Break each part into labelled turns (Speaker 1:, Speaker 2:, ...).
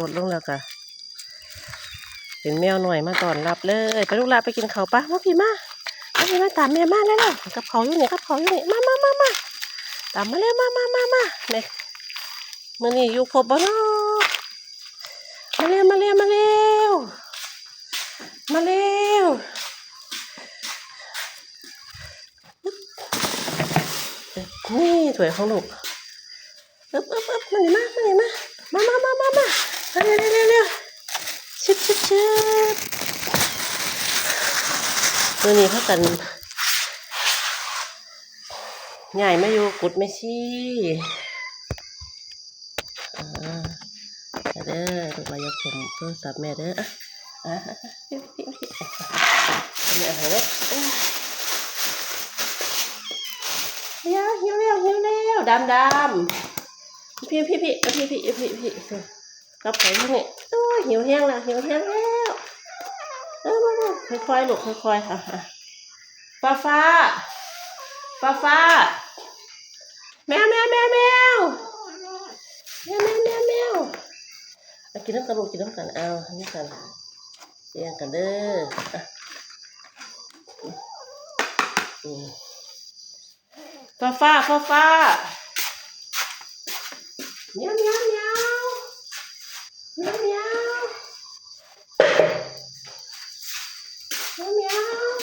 Speaker 1: รถลงแล้วก็เป็นแมวหน่อยมาตอนรับเลยไปลูกลาไปกินเขาปะมาพี่มามาพี่มาตามแม่มาแล้วล่ะกับเขาอยู่นี่กับเขาอยู่นี่มามามามาตามมาเร็วมามามามาเนี่ยมื่อนี้อยู่ครบบ่เนาะมาเร็วมาเร็วมาเร็วมาเร็วนี่ถวยของลูกอึ๊บอึ๊บอึ๊บมานี่มามานี่มามามามามามา เร็วเร็วเร็วชิบชิบชิบตัวนี้เขากันใหญ่ไมาอยู่กุดไม่ชี้เด้อลูกมายกผมโทรศัพท์แม่เด้ออะอะอะพี่พี่พี่เอาแม่เอายเร็วหิวเร็วหิวเร็วดำดำพี่พี่พี่พี่พี่พี่พี่ กับไก่ที่นี่โอ้ยหิวแห้งแล้วหิวแห้งแล้วเออมามาค่อยๆลูกค่อยๆค่ะฟ้าฟ้าฟ้าฟ้าแมวแมวแมวแมวแมวแมวแมวแมวกินน้ำกันลูกกินน้ำกันเอานนี้กันเรียงกันเด้ออ่อฟ้าฟ้าฟ้าฟ้าเมียวเมียวเมีย Miau miau. Miau miau.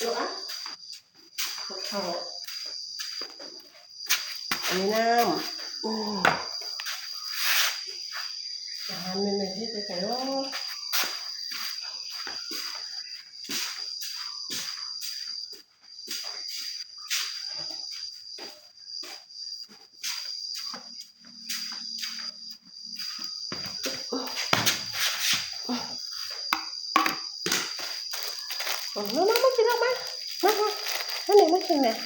Speaker 1: Nữa. Một thằng. Anh Nam. Ừ. くるかよ。Vamos lá, vamos tirar mais. Mas, mas, mas, mas, mas.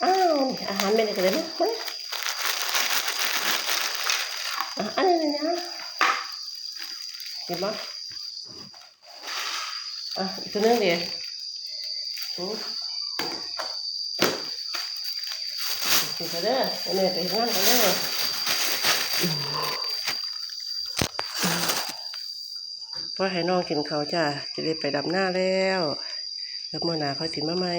Speaker 1: Ah, ah, mira que vemos, pues. Ah, ah, ah, ah. เห็นปะอะอีกตัวนึงเดี๋ยวถึงกันเด้อเนี่ยไปงานกันเด้อพ่อให้น้องกินเขาจ้าจะได้ไปดำหน้าแล้ว แล้วเมื่อหนาเขาสิมาใหม่